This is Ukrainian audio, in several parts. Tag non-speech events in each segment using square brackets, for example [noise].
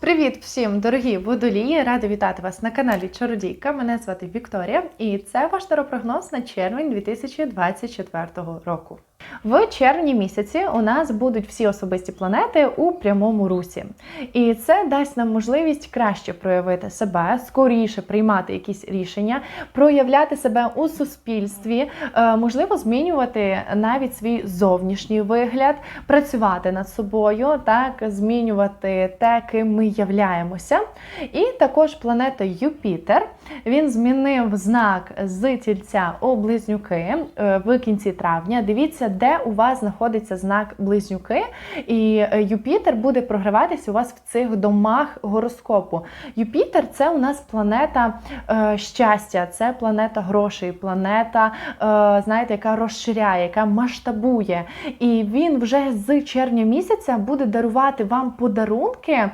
Привіт всім, дорогі водолії! Рада вітати вас на каналі Чародійка. Мене звати Вікторія, і це ваш таропрогноз на червень 2024 року. В червні місяці у нас будуть всі особисті планети у прямому русі, і це дасть нам можливість краще проявити себе, скоріше приймати якісь рішення, проявляти себе у суспільстві, е, можливо, змінювати навіть свій зовнішній вигляд, працювати над собою, так змінювати те, ким ми являємося. І також планета Юпітер він змінив знак з тільця у близнюки е, в кінці травня. Дивіться, де у вас знаходиться знак близнюки, і е, Юпітер буде програватися у вас в цих домах гороскопу. Юпітер це у нас планета е, щастя, це планета грошей, планета, е, знаєте, яка розширяє, яка масштабує. І він вже з червня місяця буде дарувати вам подарунки е,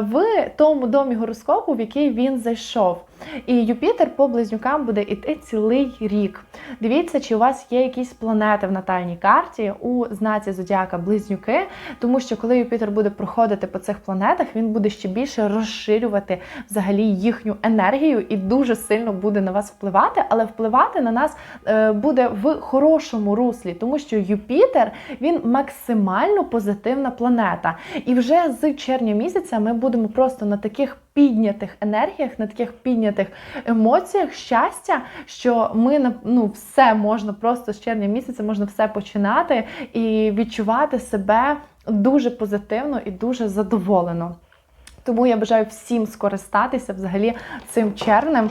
в тому домі гороскопу, в який він зайшов. І Юпітер по близнюкам буде йти цілий рік. Дивіться, чи у вас є якісь планети в натальній карті у знаці Зодіака Близнюки, тому що коли Юпітер буде проходити по цих планетах, він буде ще більше розширювати взагалі їхню енергію і дуже сильно буде на вас впливати, але впливати на нас е, буде в хорошому руслі, тому що Юпітер він максимально позитивна планета. І вже з червня місяця ми будемо просто на таких піднятих енергіях, на таких піднятих емоціях щастя, що ми ну, все можна просто з червня місяця можна все починати і відчувати себе дуже позитивно і дуже задоволено. Тому я бажаю всім скористатися взагалі цим червнем.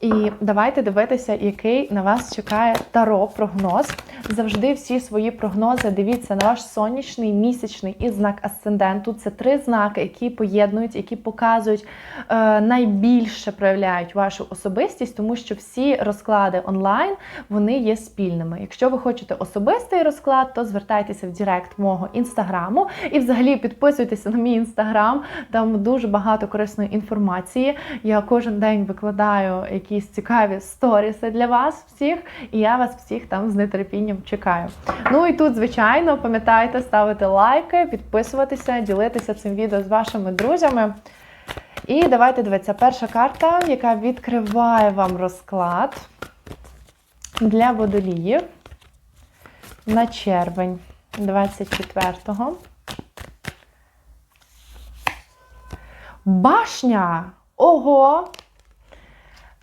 І давайте дивитися, який на вас чекає таро прогноз. Завжди всі свої прогнози дивіться на ваш сонячний, місячний і знак асценденту. Це три знаки, які поєднують, які показують е, найбільше проявляють вашу особистість, тому що всі розклади онлайн вони є спільними. Якщо ви хочете особистий розклад, то звертайтеся в Директ мого інстаграму і взагалі підписуйтеся на мій інстаграм. Там дуже багато корисної інформації. Я кожен день викладаю якісь цікаві сторіси для вас всіх, і я вас всіх там з нетерпінням чекаю. Ну і тут, звичайно, пам'ятайте ставити лайки, підписуватися, ділитися цим відео з вашими друзями. І давайте дивитися. Перша карта, яка відкриває вам розклад для водоліїв на червень 24-го. Башня! Ого!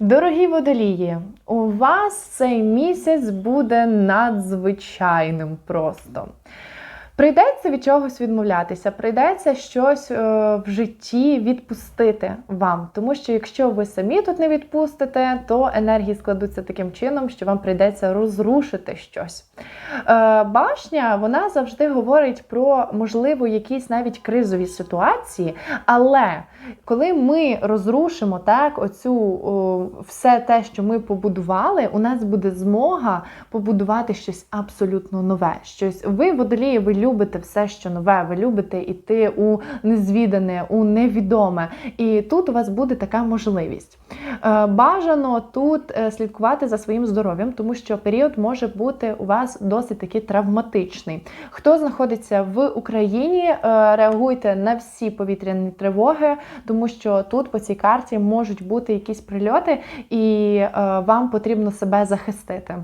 Дорогі водолії, у вас цей місяць буде надзвичайним просто. Прийдеться від чогось відмовлятися, прийдеться щось е, в житті відпустити вам. Тому що якщо ви самі тут не відпустите, то енергії складуться таким чином, що вам прийдеться розрушити щось. Е, башня вона завжди говорить про можливо якісь навіть кризові ситуації, але коли ми розрушимо так, оцю все те, що ми побудували, у нас буде змога побудувати щось абсолютно нове. Щось ви водолії, ви любите все, що нове, ви любите йти у незвідане, у невідоме. І тут у вас буде така можливість. Е, Бажано тут е, слідкувати за своїм здоров'ям, тому що період може бути у вас досить таки травматичний. Хто знаходиться в Україні, е, реагуйте на всі повітряні тривоги, тому що тут по цій карті можуть бути якісь прильоти, і вам потрібно себе захистити.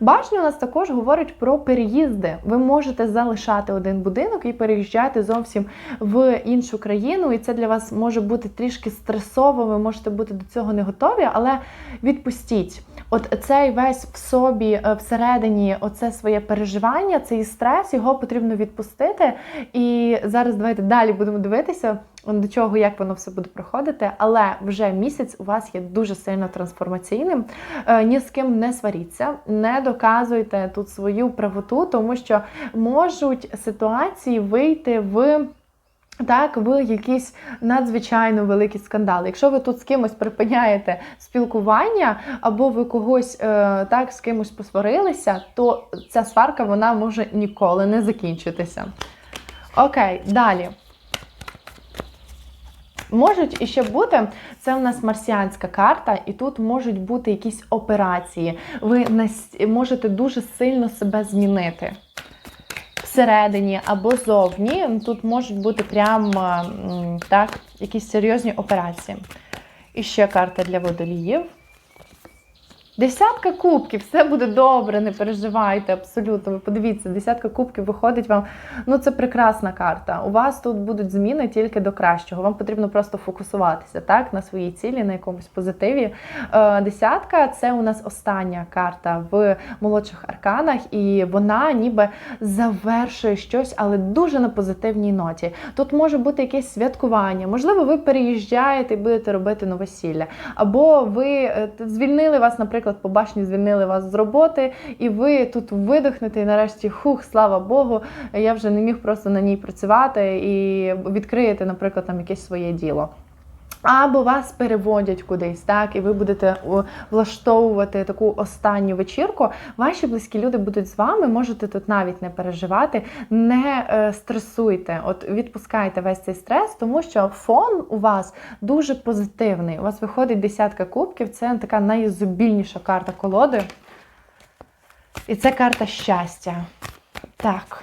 Башня у нас також говорить про переїзди. Ви можете залишати один будинок і переїжджати зовсім в іншу країну, і це для вас може бути трішки стресово. Ви можете бути до цього не готові, але відпустіть. От цей весь в собі е, всередині, оце своє переживання, цей стрес, його потрібно відпустити. І зараз давайте далі будемо дивитися, до чого як воно все буде проходити. Але вже місяць у вас є дуже сильно трансформаційним. Е, Ні з ким не сваріться, не доказуйте тут свою правоту, тому що можуть ситуації вийти в. Так, в якісь надзвичайно великі скандали. Якщо ви тут з кимось припиняєте спілкування, або ви когось е, так з кимось посварилися, то ця сварка вона може ніколи не закінчитися. Окей, далі. Можуть іще бути, це у нас марсіанська карта, і тут можуть бути якісь операції. Ви можете дуже сильно себе змінити. всередині або зовні. Тут можуть бути прям так, якісь серйозні операції. І ще карта для водоліїв. Десятка кубків, все буде добре, не переживайте абсолютно. Ви подивіться, десятка кубків виходить вам. Ну це прекрасна карта. У вас тут будуть зміни тільки до кращого. Вам потрібно просто фокусуватися так на своїй цілі, на якомусь позитиві. Е, десятка це у нас остання карта в молодших арканах, і вона ніби завершує щось, але дуже на позитивній ноті. Тут може бути якесь святкування. Можливо, ви переїжджаєте і будете робити новосілля, або ви е, звільнили вас, наприклад, по башні звільнили вас з роботи, і ви тут видихнете, і нарешті хух, слава Богу, я вже не міг просто на ній працювати і відкриєте, наприклад, там якесь своє діло. Або вас переводять кудись, так, і ви будете влаштовувати таку останню вечірку. Ваші близькі люди будуть з вами, можете тут навіть не переживати, не е, стресуйте. От відпускайте весь цей стрес, тому що фон у вас дуже позитивний. У вас виходить десятка кубків, це така найзубільніша карта колоди. І це карта щастя. Так.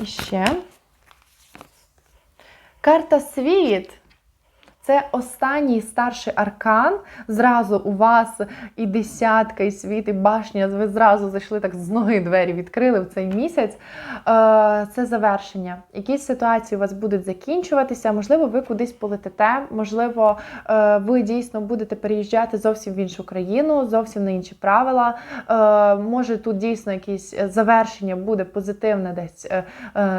І ще. Карта світ. Це останній старший аркан. Зразу у вас і десятка, і світ, і башня. Ви зразу зайшли так з ноги двері відкрили в цей місяць. Е, Це завершення. Якісь ситуації у вас будуть закінчуватися. Можливо, ви кудись полетите. Можливо, е, ви дійсно будете переїжджати зовсім в іншу країну, зовсім на інші правила. Е, Може, тут дійсно якесь завершення буде позитивне десь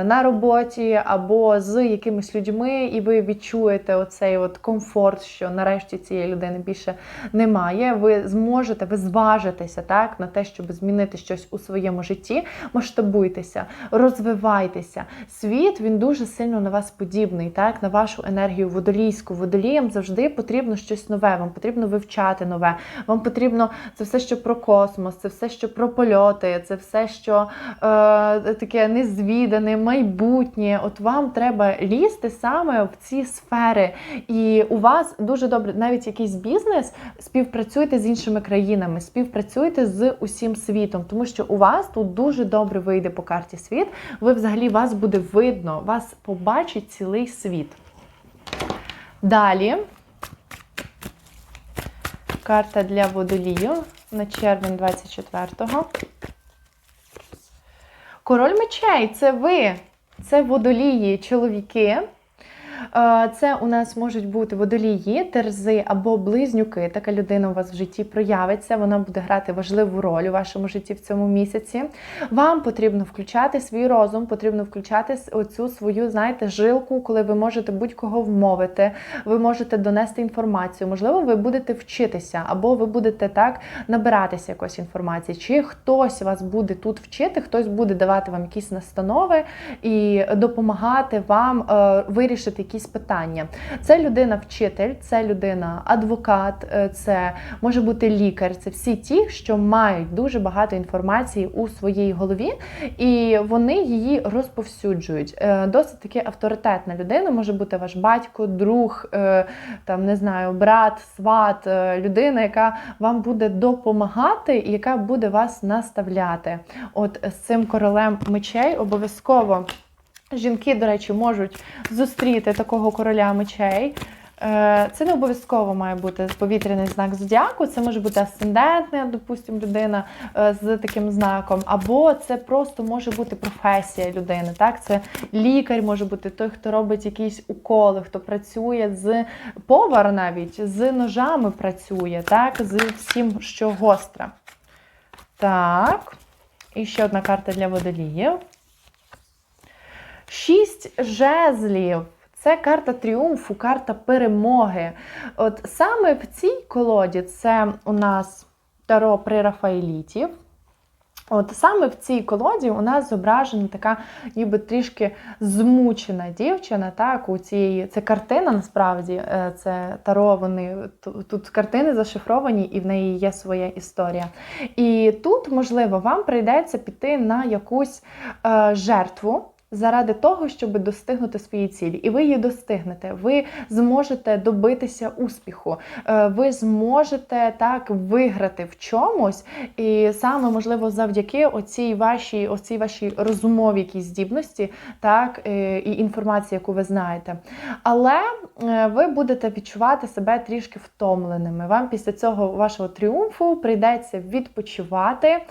на роботі або з якимись людьми, і ви відчуєте оцей от комфорт, що нарешті цієї людини більше немає. Ви зможете, ви зважитеся так на те, щоб змінити щось у своєму житті. Масштабуйтеся, розвивайтеся. Світ він дуже сильно на вас подібний, так на вашу енергію водолійську. Водоліям завжди потрібно щось нове. Вам потрібно вивчати нове. Вам потрібно це все, що про космос, це все, що про польоти, це все, що е, таке незвідане, майбутнє. От вам треба лізти саме в ці сфери. І у вас дуже добре, навіть якийсь бізнес, співпрацюйте з іншими країнами, співпрацюйте з усім світом, тому що у вас тут дуже добре вийде по карті світ. Ви взагалі вас буде видно, вас побачить цілий світ. Далі. Карта для водолію на червень 24-го. Король мечей це ви. Це водолії, чоловіки. Е, Це у нас можуть бути водолії, терзи або близнюки. Така людина у вас в житті проявиться, вона буде грати важливу роль у вашому житті в цьому місяці. Вам потрібно включати свій розум, потрібно включати оцю свою, знаєте, жилку, коли ви можете будь-кого вмовити, ви можете донести інформацію. Можливо, ви будете вчитися, або ви будете так набиратися якоїсь інформації. Чи хтось вас буде тут вчити, хтось буде давати вам якісь настанови і допомагати вам е, вирішити якісь питання. Це людина-вчитель, це людина-адвокат, е, це може бути лікар. Це всі ті, що мають дуже багато інформації у своїй голові, і вони її розповсюджують. Е, Досить таки авторитетна людина може бути ваш батько, друг, е, там не знаю, брат, сват, людина, яка вам буде допомагати і яка буде вас наставляти. От з цим королем мечей обов'язково. Жінки, до речі, можуть зустріти такого короля мечей. Е, Це не обов'язково має бути повітряний знак зодіаку, це може бути асцендентна, допустимо, людина е, з таким знаком, або це просто може бути професія людини. Так, це лікар може бути той, хто робить якісь уколи, хто працює з повар навіть з ножами працює, так, з всім, що гостре. Так, і ще одна карта для водоліїв. Шість жезлів. Це карта тріумфу, карта перемоги. От саме в цій колоді це у нас таро при Рафаелітів. От саме в цій колоді у нас зображена така, ніби трішки змучена дівчина. Так, у цієї це картина насправді, е, це таро. Вони тут картини зашифровані, і в неї є своя історія. І тут, можливо, вам прийдеться піти на якусь е, жертву. Заради того, щоб достигнути своєї цілі, і ви її достигнете. Ви зможете добитися успіху, е, ви зможете так виграти в чомусь, і саме можливо завдяки оцій вашій, оцій вашій розумовій здібності, так е, і інформації, яку ви знаєте. Але е, ви будете відчувати себе трішки втомленими. Вам після цього вашого тріумфу прийдеться відпочивати. Е,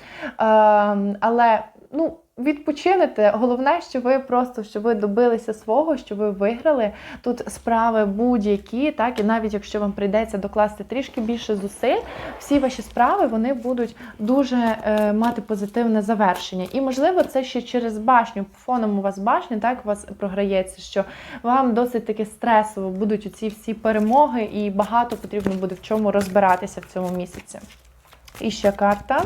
Але ну. Відпочинете, головне, що ви просто що ви добилися свого, що ви виграли тут справи будь-які, так і навіть якщо вам прийдеться докласти трішки більше зусиль, всі ваші справи вони будуть дуже е, мати позитивне завершення. І можливо, це ще через башню. Фоном у вас башня, так у вас програється, що вам досить таки стресово будуть оці всі перемоги, і багато потрібно буде в чому розбиратися в цьому місяці. І ще карта.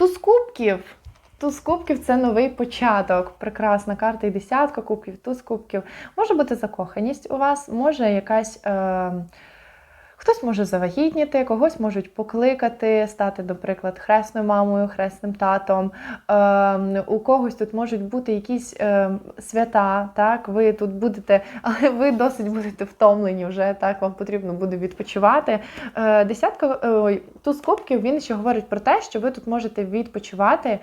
Туз кубків. Туз кубків це новий початок. Прекрасна карта і десятка кубків, туз кубків. Може бути закоханість у вас, може якась. Е, Хтось може завагітніти, когось можуть покликати, стати, наприклад, хресною мамою, хресним татом. Е, у когось тут можуть бути якісь е, свята, так, ви тут будете, [laughs] але ви досить будете втомлені вже, так, вам потрібно буде відпочивати. Е, десятка ой, туз кубків, він ще говорить про те, що ви тут можете відпочивати е,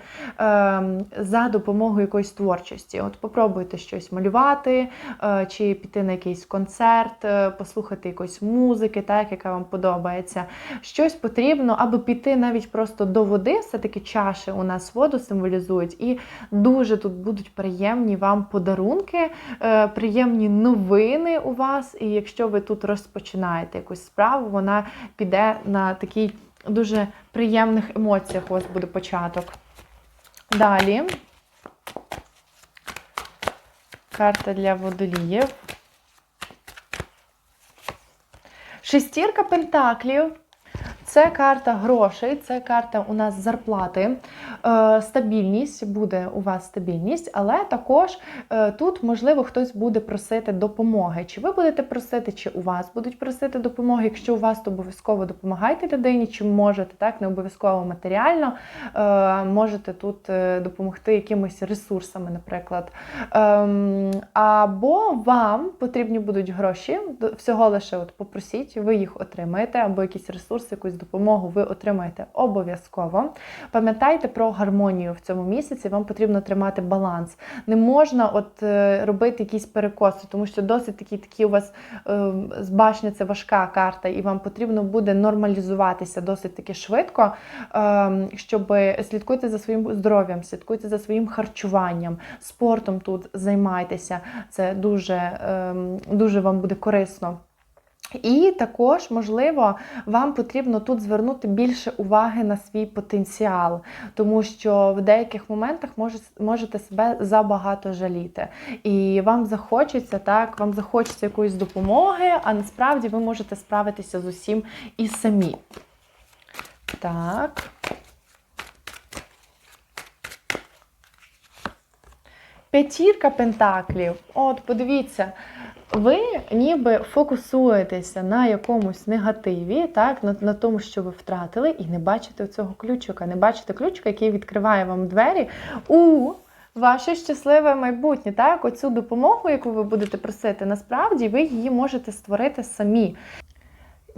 за допомогою якоїсь творчості. От попробуйте щось малювати, е, чи піти на якийсь концерт, е, послухати якоїсь музики, так, яка вам подобається. Щось потрібно, аби піти навіть просто до води, все-таки чаші у нас воду символізують, і дуже тут будуть приємні вам подарунки, е, приємні новини у вас. І якщо ви тут розпочинаєте якусь справу, вона піде на такій дуже приємних емоціях. У вас буде початок. Далі. Карта для водоліїв. Шестірка пентаклів. Це карта грошей, це карта у нас зарплати, е, стабільність, буде у вас стабільність, але також е, тут, можливо, хтось буде просити допомоги. Чи ви будете просити, чи у вас будуть просити допомоги. Якщо у вас, то обов'язково допомагайте людині, чи можете, так, не обов'язково матеріально, е, можете тут допомогти якимись ресурсами, наприклад. Ем, або вам потрібні будуть гроші, всього лише от попросіть, ви їх отримаєте, або якісь ресурси, якусь допомогу ви отримаєте обов'язково. Пам'ятайте про гармонію в цьому місяці, вам потрібно тримати баланс. Не можна от е, робити якісь перекоси, тому що досить такі, такі у вас е, з башні це важка карта, і вам потрібно буде нормалізуватися досить таки швидко, е, щоб слідкуйте за своїм здоров'ям, слідкуйте за своїм харчуванням, спортом тут займайтеся. Це дуже, дуже вам буде корисно. І також, можливо, вам потрібно тут звернути більше уваги на свій потенціал, тому що в деяких моментах можете себе забагато жаліти. І вам захочеться, так, вам захочеться якоїсь допомоги, а насправді ви можете справитися з усім і самі. Так. П'ятірка пентаклів. От, подивіться, ви ніби фокусуєтеся на якомусь негативі, так, на, на тому, що ви втратили, і не бачите цього ключика. Не бачите ключика, який відкриває вам двері у ваше щасливе майбутнє. Так, оцю допомогу, яку ви будете просити, насправді ви її можете створити самі.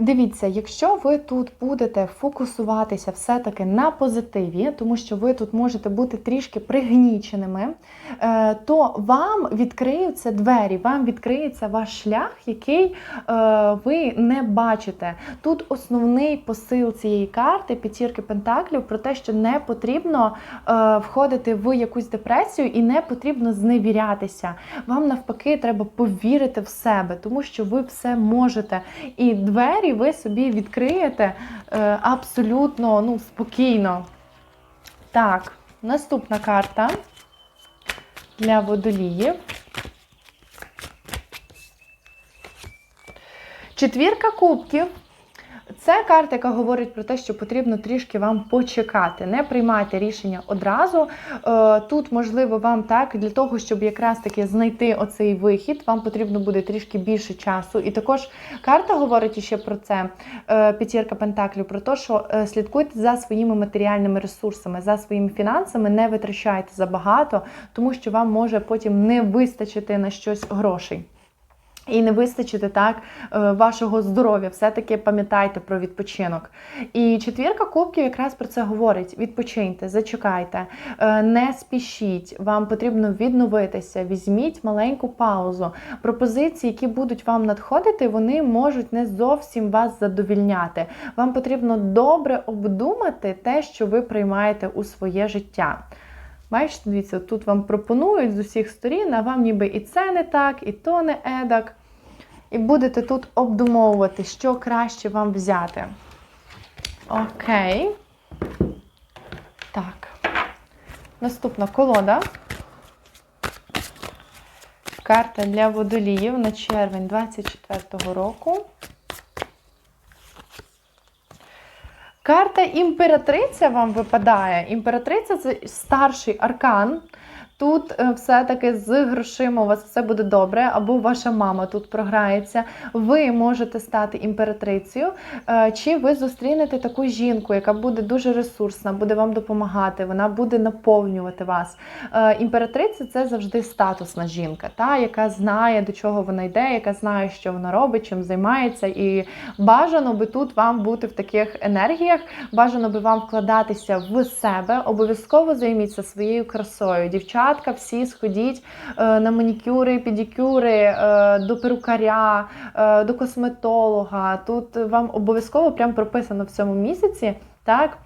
Дивіться, якщо ви тут будете фокусуватися все-таки на позитиві, тому що ви тут можете бути трішки пригніченими, е, то вам відкриються двері, вам відкриється ваш шлях, який е, ви не бачите. Тут основний посил цієї карти п'ятірки пентаклів про те, що не потрібно е, входити в якусь депресію і не потрібно зневірятися. Вам навпаки треба повірити в себе, тому що ви все можете. І двері ви собі відкриєте е, абсолютно ну, спокійно. Так, наступна карта для водоліїв. Четвірка кубків. Це карта, яка говорить про те, що потрібно трішки вам почекати. Не приймайте рішення одразу. Е, Тут, можливо, вам так для того, щоб якраз таки знайти оцей вихід, вам потрібно буде трішки більше часу. І також карта говорить ще про це. е, П'ятірка Пентаклів, про те, що е, слідкуйте за своїми матеріальними ресурсами, за своїми фінансами, не витрачайте забагато, тому що вам може потім не вистачити на щось грошей. І не вистачити так е, вашого здоров'я. Все-таки пам'ятайте про відпочинок. І четвірка кубків якраз про це говорить: відпочиньте, зачекайте, е, не спішіть. Вам потрібно відновитися. Візьміть маленьку паузу. Пропозиції, які будуть вам надходити, вони можуть не зовсім вас задовільняти. Вам потрібно добре обдумати те, що ви приймаєте у своє життя. Бачите, дивіться, тут вам пропонують з усіх сторін, а вам ніби і це не так, і то не едак. І будете тут обдумовувати, що краще вам взяти. Окей. Так. Наступна колода. Карта для водоліїв на червень 24-го року. Карта імператриця вам випадає. Імператриця це старший аркан. Тут е, все-таки з грошима у вас все буде добре, або ваша мама тут програється. Ви можете стати імператрицею, е, чи ви зустрінете таку жінку, яка буде дуже ресурсна, буде вам допомагати, вона буде наповнювати вас. Е, Імператриця це завжди статусна жінка, та, яка знає, до чого вона йде, яка знає, що вона робить, чим займається. І бажано би тут вам бути в таких енергіях, бажано би вам вкладатися в себе, обов'язково займіться своєю красою. Дівчата, всі сходіть е, на манікюри, педикюри, е, до перукаря, е, до косметолога. Тут вам обов'язково прям прописано в цьому місяці, так.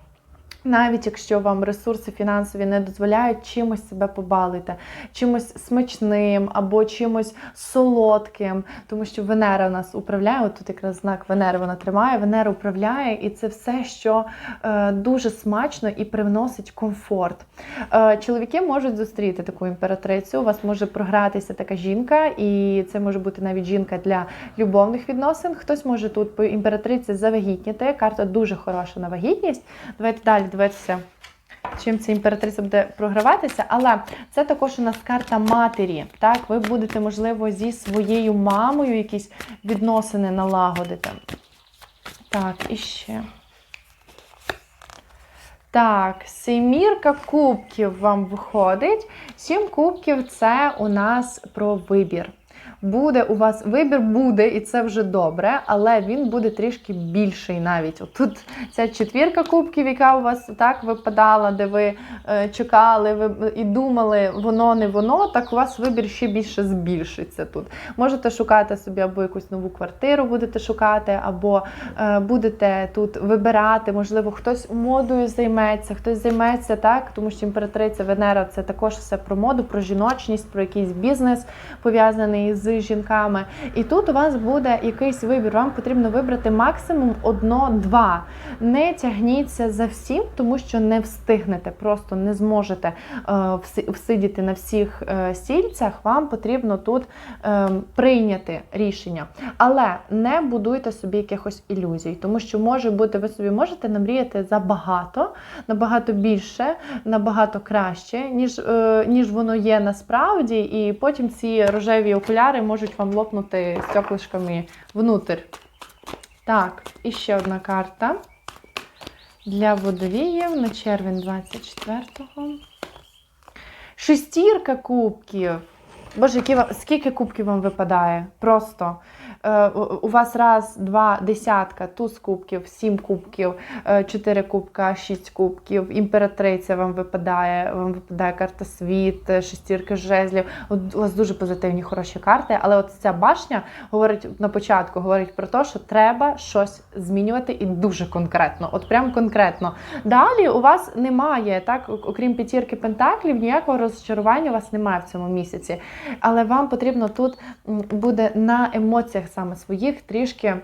Навіть якщо вам ресурси фінансові не дозволяють чимось себе побалити, чимось смачним або чимось солодким, тому що Венера нас управляє, от тут якраз знак Венери вона тримає, Венера управляє, і це все, що е, дуже смачно і привносить комфорт. Е, чоловіки можуть зустріти таку імператрицю, у вас може програтися така жінка, і це може бути навіть жінка для любовних відносин. Хтось може тут по імператриці завагітніти. Карта дуже хороша на вагітність. Давайте далі дивитися, чим ця імператриця буде програватися. Але це також у нас карта матері. Так, ви будете, можливо, зі своєю мамою якісь відносини налагодити. Так, і ще. Так, семірка кубків вам виходить. Сім кубків це у нас про вибір. Буде у вас вибір буде, і це вже добре, але він буде трішки більший навіть. От Тут ця четвірка кубків, яка у вас так випадала, де ви е, чекали ви, і думали, воно не воно, так у вас вибір ще більше збільшиться тут. Можете шукати собі або якусь нову квартиру, будете шукати, або е, будете тут вибирати, можливо, хтось модою займеться, хтось займеться так, тому що імператриця Венера це також все про моду, про жіночність, про якийсь бізнес пов'язаний з жінками. І тут у вас буде якийсь вибір. Вам потрібно вибрати максимум одно-два. Не тягніться за всім, тому що не встигнете, просто не зможете е, всидіти на всіх е, стільцях. Вам потрібно тут е, прийняти рішення. Але не будуйте собі якихось ілюзій, тому що може бути, ви собі можете намріяти забагато, набагато більше, набагато краще, ніж, е, ніж воно є насправді, і потім ці рожеві окуляри можуть вам лопнути стеклишками внутрь. Так, і ще одна карта для водовіїв на червень 24-го. Шестірка кубків. Боже, які скільки кубків вам випадає? Просто. Е, у- вас раз, два, десятка, туз кубків, сім кубків, е, чотири кубка, шість кубків, імператриця вам випадає, вам випадає карта світ, е, шестірка жезлів. От у вас дуже позитивні, хороші карти, але от ця башня говорить на початку, говорить про те, що треба щось змінювати і дуже конкретно. От прям конкретно. Далі у вас немає, так, окрім п'ятірки пентаклів, ніякого розчарування у вас немає в цьому місяці. Але вам потрібно тут буде на емоціях саме своїх трішки.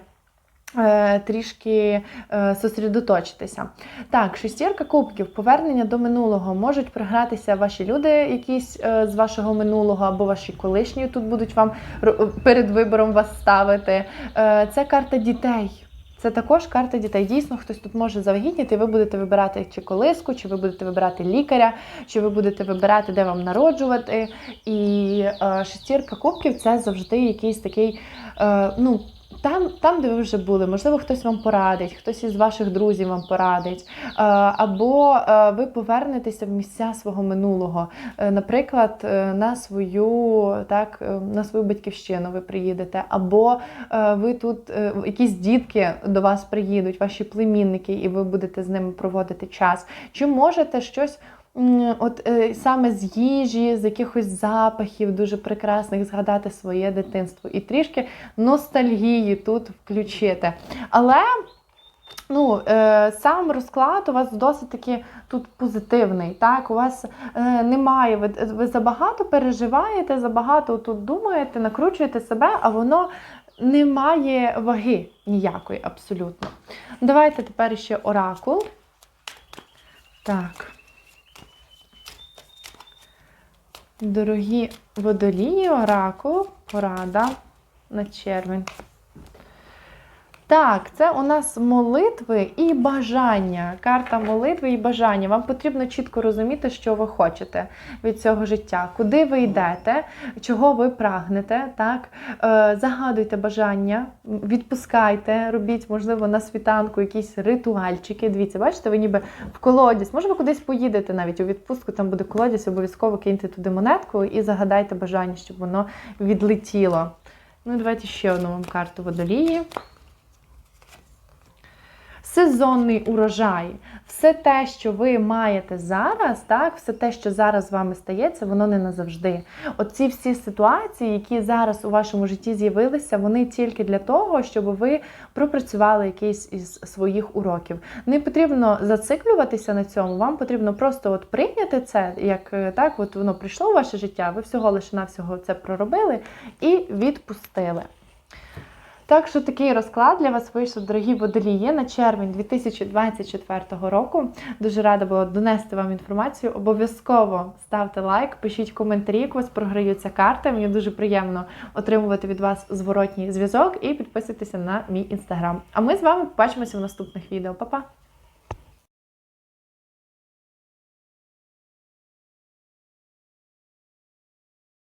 е, Трішки е, сосредоточитися. Так, шестірка кубків, повернення до минулого. Можуть програтися ваші люди, якісь е, з вашого минулого, або ваші колишні тут будуть вам перед вибором вас ставити. Це карта дітей. Це також карта дітей. Дійсно, хтось тут може завагітніти, і ви будете вибирати чи колиску, чи ви будете вибирати лікаря, чи ви будете вибирати, де вам народжувати. І е, шестірка кубків це завжди якийсь такий, е, ну. Там, там, де ви вже були, можливо, хтось вам порадить, хтось із ваших друзів вам порадить, е, або е, ви повернетеся в місця свого минулого. Е, Наприклад, на свою так, на свою батьківщину ви приїдете, або ви тут якісь дітки до вас приїдуть, ваші племінники, і ви будете з ними проводити час. Чи можете щось? От е, саме з їжі, з якихось запахів дуже прекрасних згадати своє дитинство і трішки ностальгії тут включити. Але ну, е, сам розклад у вас досить таки тут позитивний. Так? У вас е, немає, ви, ви забагато переживаєте, забагато тут думаєте, накручуєте себе, а воно не має ваги ніякої абсолютно. Давайте тепер ще оракул. Так. Дорогі водолії, оракул, порада на червень. Так, це у нас молитви і бажання. Карта молитви і бажання. Вам потрібно чітко розуміти, що ви хочете від цього життя, куди ви йдете, чого ви прагнете. Так? Е, загадуйте бажання, відпускайте, робіть, можливо, на світанку якісь ритуальчики. Дивіться, бачите, ви ніби в колодязь. Може, ви кудись поїдете навіть у відпустку, там буде колодязь, обов'язково киньте туди монетку і загадайте бажання, щоб воно відлетіло. Ну, давайте ще одну вам карту водолії сезонний урожай. Все те, що ви маєте зараз, так, все те, що зараз з вами стається, воно не назавжди. Оці всі ситуації, які зараз у вашому житті з'явилися, вони тільки для того, щоб ви пропрацювали якийсь із своїх уроків. Не потрібно зациклюватися на цьому, вам потрібно просто от прийняти це, як е, так, от воно прийшло у ваше життя, ви всього лише навсього це проробили і відпустили. Так що такий розклад для вас вийшов, дорогі водолії, на червень 2024 року. Дуже рада була донести вам інформацію. Обов'язково ставте лайк, пишіть коментарі, як вас програються карти. Мені дуже приємно отримувати від вас зворотній зв'язок і підписуйтеся на мій інстаграм. А ми з вами побачимося в наступних відео. Па-па!